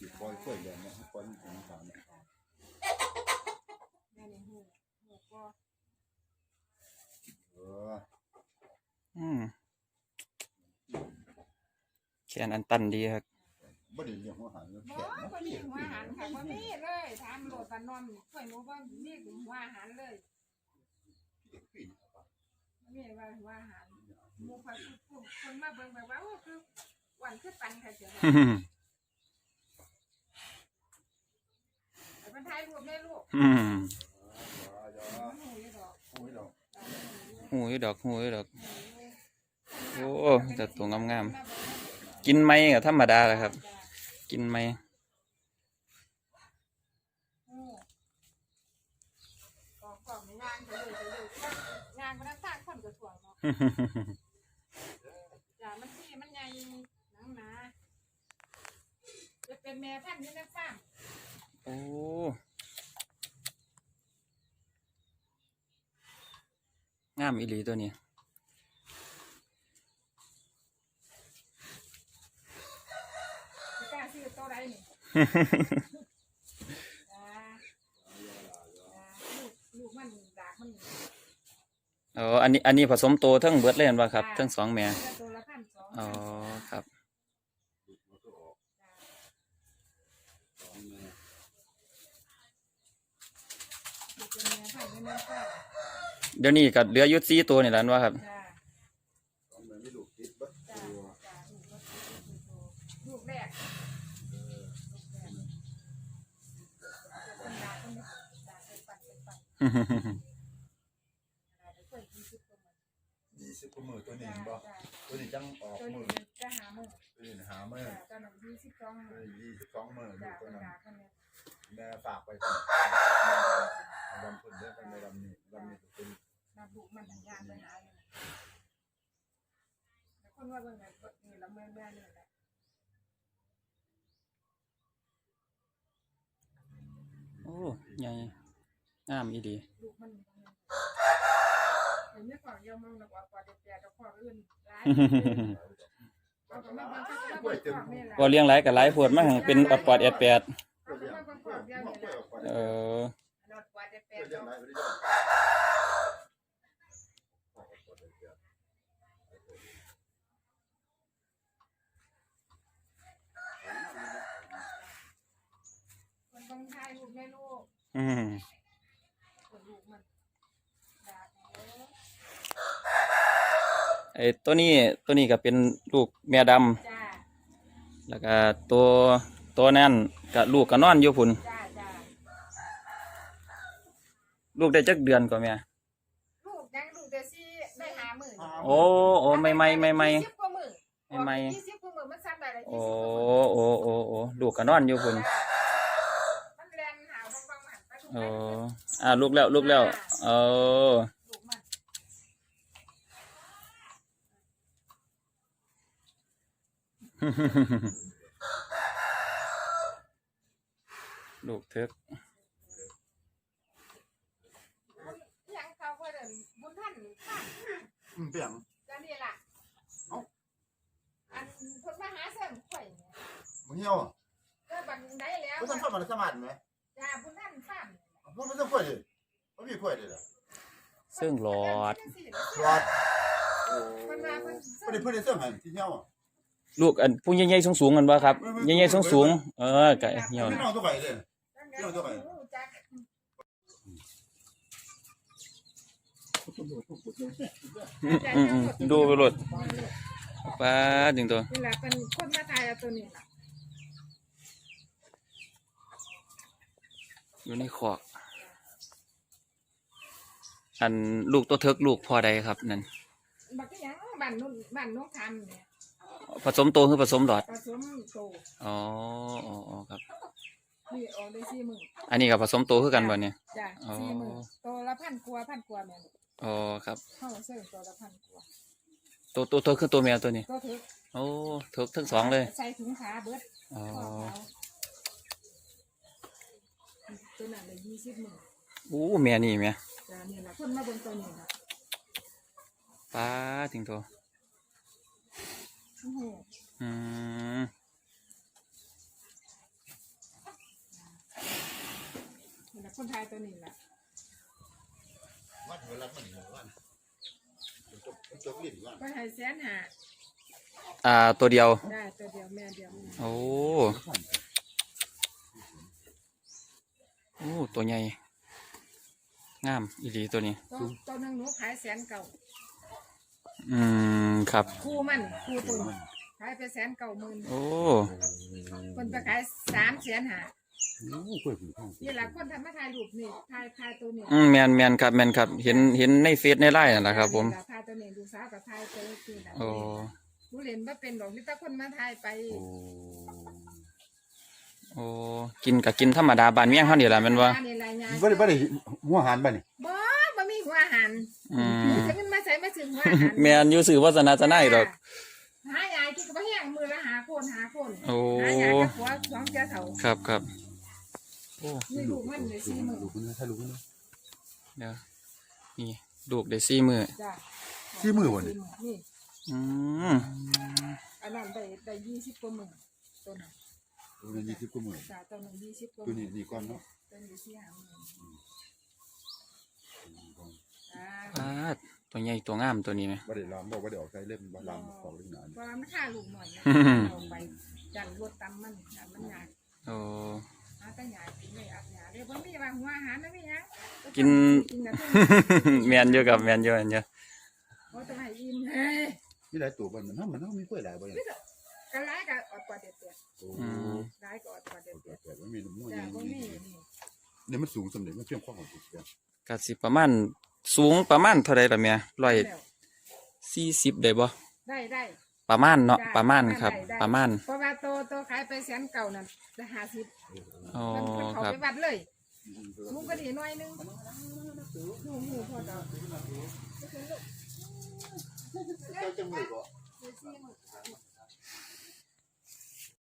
สิปล่อยกล้วยอย่างเนี้ยปล่อยถึงสามเนี่ยแม่นี่หูหูก็เอออืมแขนอันตันดีครับบ่ได้เลี้ยงหัวหันแล้วบ่แขนบ่มีหัวหารค่ะบ่มีเลยถามโลดตานอนข่อยหนูบ่มีหัวหารเลยบ่มีว่าหัวหารหมู่ข่อยผู้คนมาเบิ่งแบบว่าคือวันคือปันค่ะเจ้าแต่มัน ถ่ายรูปได้ลูกอืมหูอยู่ดอกโอ้ยดอกหูยดอกหูยดอก โอ้แต่ตัวงามๆ กินไหมก็ธรรมดาแหละครับ กินไหมกองกองงานไปเลยไปเลยงานก็ได้สร้างคนกระทรวงเนาะจ้ามันที่มันใหญ่หนังหนาจะเป็นแม่ท่านนี่นะสร้างโอ้งามอีหลีตัวนี้สิกล้าซื้อตัวใดนี่จ้าจ้าลูกลูกมันดากมันอ๋ออันนี้ อันนี้ผสมโตทั้งเบิดเลยเห็นป่ะครับ ทั้งสองแม่ตัวละพันสอง อ๋อครับ ลูก เป็นแม่ท่านนี่นะสร้างเดี๋ยวนี้ก็เหลืออยุดซีตัวนี่แหล้วว่าครับ จ้าสองแม่ไม่ลูกติดบ่จ้าตัวจ้าลูกก็ซื้อลูกแรกลูกแรกเป็นดากมันนี่ดากเป็นปันเป็นปันดากเป็นกล้วยกินซุปตัวมันยี่สิบกว่ามือตัวนี้จ้าเห็นบ่จ้าตัวนี้จังออกตัวมืนี้อจะหามือตัวนี้หามือจ้าตอนนั้นยี่สิบสองตัวมือนี้ยี่สิบสองมือลูจ้ากตัวเป็นนั้นดากมันเนี่ยแม่ฝากไปก่อน ดำพุ่นเด้อกันในดำนี่ดำนี่เป็นนาบุกมันทำงานไปหาอยู่แต่คนว่าเบิ่งแบบนี่ละเมืองแม่นี่แหละโอ้ใหญ่งามอีดีลูกมันเห็นไม่ก่อนยอมมองแล้วว่าปอดแดดๆแล้วข้ออื่นร้ายเอาก็มาเบิ่งก็มาเบิ่งข้อนี่แหละก็เลี้ยงหลายกับหลายพวดมาหังเป็นอดปอดแอดแปดเอาก็มาเบิ่งข้อ มันต้องใช้ลูกแม่ลูกอืมลูกมันด่าเออไอ้ตัวนี้ตัวนี้ก็เป็นลูกแม่ดำจ้าแล้วก็ตัวตัวนั่นก็ลูกก็นอนอยู่พุ่น จ้า ลูกได้จักเดือนกว่าแม่ลูกยังลูกเดซี่ได้หาหมื่นโอ้โอ้ไม่ไม่ไม่ไม่ ยี่สิบกว่าหมื่นไม่ไม่ ยี่สิบกว่าหมื่นมันซ้ำได้ละยี่โอ้สิบกว่าหมื่นโอ้โอ้โอ้ลูกก็นอนอยู่พุ่นมันแรงหาวบางๆมันไปทุกโอ้ไปอ่าลูกแล้วลูกแล้วเออลูกมันลูกเถิกยังเขาก็เดินบุญท่านค่ะ เปลี่ยนก็นี่ล่ะอันคนมาหาเสริมข่อยเนี่ยมึงเหี่ยวก็บันได้แล้วไม่ต้องเข้ามาในสมาร์ทไหมจ้าบุญท่านฟังพูดไม่ต้องคุยดิไม่มีคุยดิล่ะซึ่งหลอดรอดโอ้คนมาคนไม่ได้พูดในเสื้อหันที่เหี่ยวลูกอันผู้ใหญ่ๆสูงๆกันบ่ครับใหญ่ๆสูงๆเออก็เหี่ยวพี่น้องตัวใหญ่เลยอืม อืมอืมดูไปโลดป้าดถึงตัวนี่แหละเป็นคนมาทายเอาตัวนี้ล่ะอยู่ในขอกอันลูกตัวเทิกลูกพอใดครับนั่นบักก็ยังบ้านนู้นบ้านน้องทำเนี่ยผสมโตคือผสมหลอดผสมโตอ๋ออ๋ออ๋อครับ นี่ออกได้สี่หมื่นอันนี้กับผสมโตคือกันบ่เนี่ย จ้ะอ๋อสี่หมื่นตัวละพันกว่าพันกว่าแม่น อ๋อครับข้าซื้อตัวละพันตัวตัวตัวคือตัวแมวตัวนี้โอ้ถูกทั้งสองเลย ใส่ถุงขาเบิดอ๋อตัวนั้นเลยยี่สิบหมื่นอู้แม่นี่แมียคนมาบนตัวนี้ค่ะป้าถึงตัวโตอืมคนไทยตัวนี้แหละ เวลามันหัววันจบจบลิ้นวันก็ให้แสนหาอ่าตัวเดียว ได้ตัวเดียวแม่เดียวโอ้โอ้ตัวใหญ่งามอีหลีตัวนี้ ตัวตัวหนึงหนูขายแสนเก่าอืมครับคู่มันคู่ตุนขายไปแสนเก่าหมื่นโอ้คนไปขายสามแสนหา โอ้กล้วยผีข้างนี่แหละคนทำมาถ่ายรูปนี่ถ่ายถ่ายตัวนี้อืมแมนแมนครับแมนครับ เห็นเห็นในเฟซในไลน์นั่นแหละครับ ผมถ่ายตัวนี้ดูสาวกับถ่ายตัวคือแบบโอ้หนูเล่นว่าเป็นดอกนี่แต่คนมาถ่ายไปโอ้โอ้กินกับกินธรรมดาบานเมี่ยงเท่านี้แหละแมันว่านี่แหละยายบ่ได้บ่ได้หัวหันบ่นี่บ่บ่มีหัวอาหารอืหนูมจะขึ้นมาใส่มาถึงหัวอาหารแมนอยู่สื่อวาสนาจะได้หรอกหายายที่ก็บ่แห้งมือละหาคนหาคนโอ้หายายกับผัวสองเจ้าเฒ่าครับครับ โอ้นี่ลูกมันเลยสี่หมื่นลูกมันถ้าลูกมันเดี๋ยวนี่ลูกได้สี่มือจ้ะสี่มื้อบ่นี่นี่อืมอันนั้นได้ได้ยี่สิบกว่าหมื่นตัวนั้นตัวนี้20กว่ามื้อจ้ะตัวนั้นยี่สิบกว่าหตัวมื่นี้นี่ก่อนเนาะตัวนี้สี่ห้าหมื่นอ่าปาดตัวใหญ่ตัวงามตัวนี้ไหม บ่ได้ลามบ่บ่ได้ออกใส่เล่มบ่ลามออกเล่มหนาเพราะว่ามันค่าลูกหน่อยนะอืมเอาไปจันรถตำมันจันมันยากโอ้ หาแต่หยากินเลยอับหยาเลยบ่มีว่าหัวอาหารนะพี่ยังกินกินนะทุกแมนเยอะกับแมนเยอะแมนเยอะเพราะต้องให้อิ่มเฮ้ยมีหลายตัวบ่มันเฮามันเฮามีกล้วยหลายบ่นี่ก็ร้ายก็อดกว่าเด็ดเด็ดโอ้อืมร้ายก็อดกว่าเด็ดเด็ดแต่ว่ามีน้ำมันจ้ะบ่มีนี่นี่มันสูงสำเร็จมันเพียงข้อของตัวกสิประมาณสูงประมาณเท่าไรล่ะเมียร้อยแล้วสี่สิบได้บ่ได้ได้ ประมาณเนาะจ้ประมาณครับ ได้ได้ประมาณเพราะว่าโตโตขายไปแสนเก่านั่นจะห้าสิบอ๋อมันมันเขาครับ ไปวัดเลยลุงก็ดีหน่อยนึงหูหูพอดอกเจ้าจังเลยก็สี่หมื่น